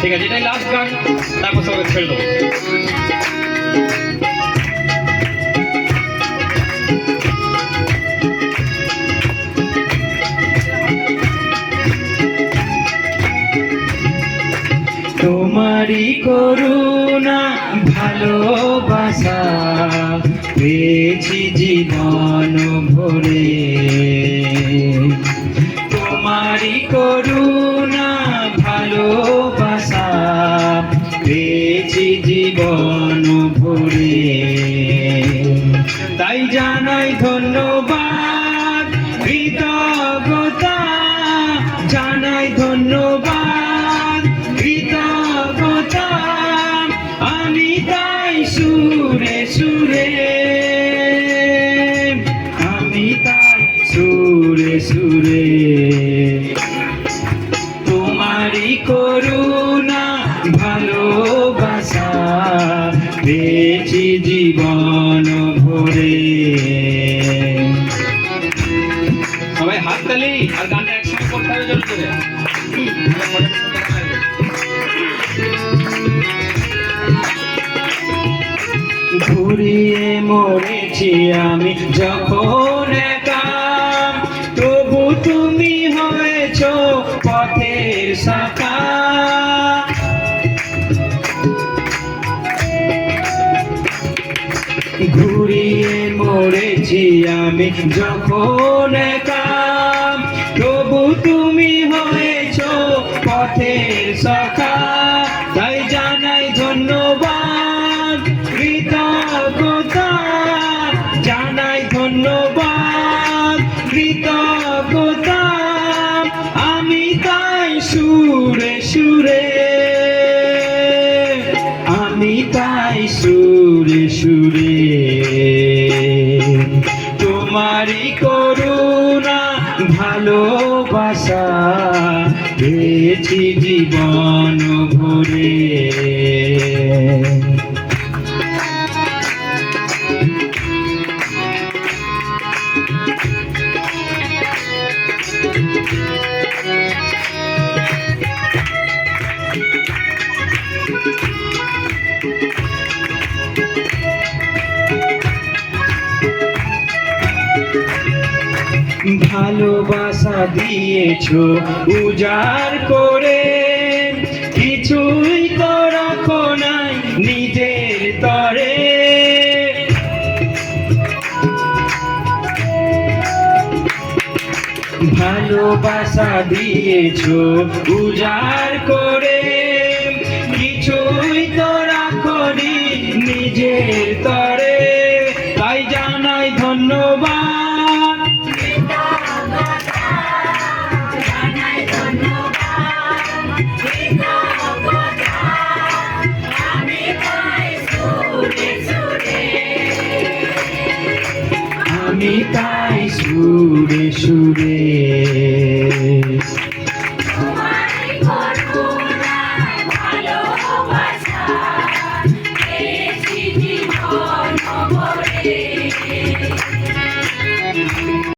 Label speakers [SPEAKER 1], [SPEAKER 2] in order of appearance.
[SPEAKER 1] ঠিক আছে, এটাই লাস্ট গান তারপর সবাই ছেড়ে দেবো।
[SPEAKER 2] করুণা, ভালোবাসা পেয়েছি জীবন ভরে। তোমারই করুণা জীবন ভরে। তাই জানাই ধন্যবাদ, কৃতজ্ঞতা। জানাই ধন্যবাদ, কৃতজ্ঞতা। আমি তাই সুরে সুরে, আমি তাই সুরে সুরে। তোমারই করুণা ভালোবাসা জীবন ভরে।
[SPEAKER 1] সবাই হাত তালি আর গানটা একসঙ্গে করতে হবে জোর করে
[SPEAKER 2] ঘুরিয়ে মরেছি আমি যখন একা। তবু তুমি হয়েছ পথের শাখা ঘুরিয়ে মরেছি আমি। যখন একা, তবু তুমি হয়েছ পথের সখা। তাই জানাই ধন্যবাদ, কৃতজ্ঞতা। জানাই ধন্যবাদ, কৃতজ্ঞতা। আমি তাই সুরে সুরে, আমি তাই সুরে সুরে। ভালোবাসা পেয়েছি জীবন ভরে। ভালোবাসা দিয়েছ উজাড় করে। কিছুই তো রাখো নাই নিজের তরে। ভালোবাসা দিয়েছ উজাড় করে। কিছুই তো রাখনি নিজের তরে। Me e chure, chure.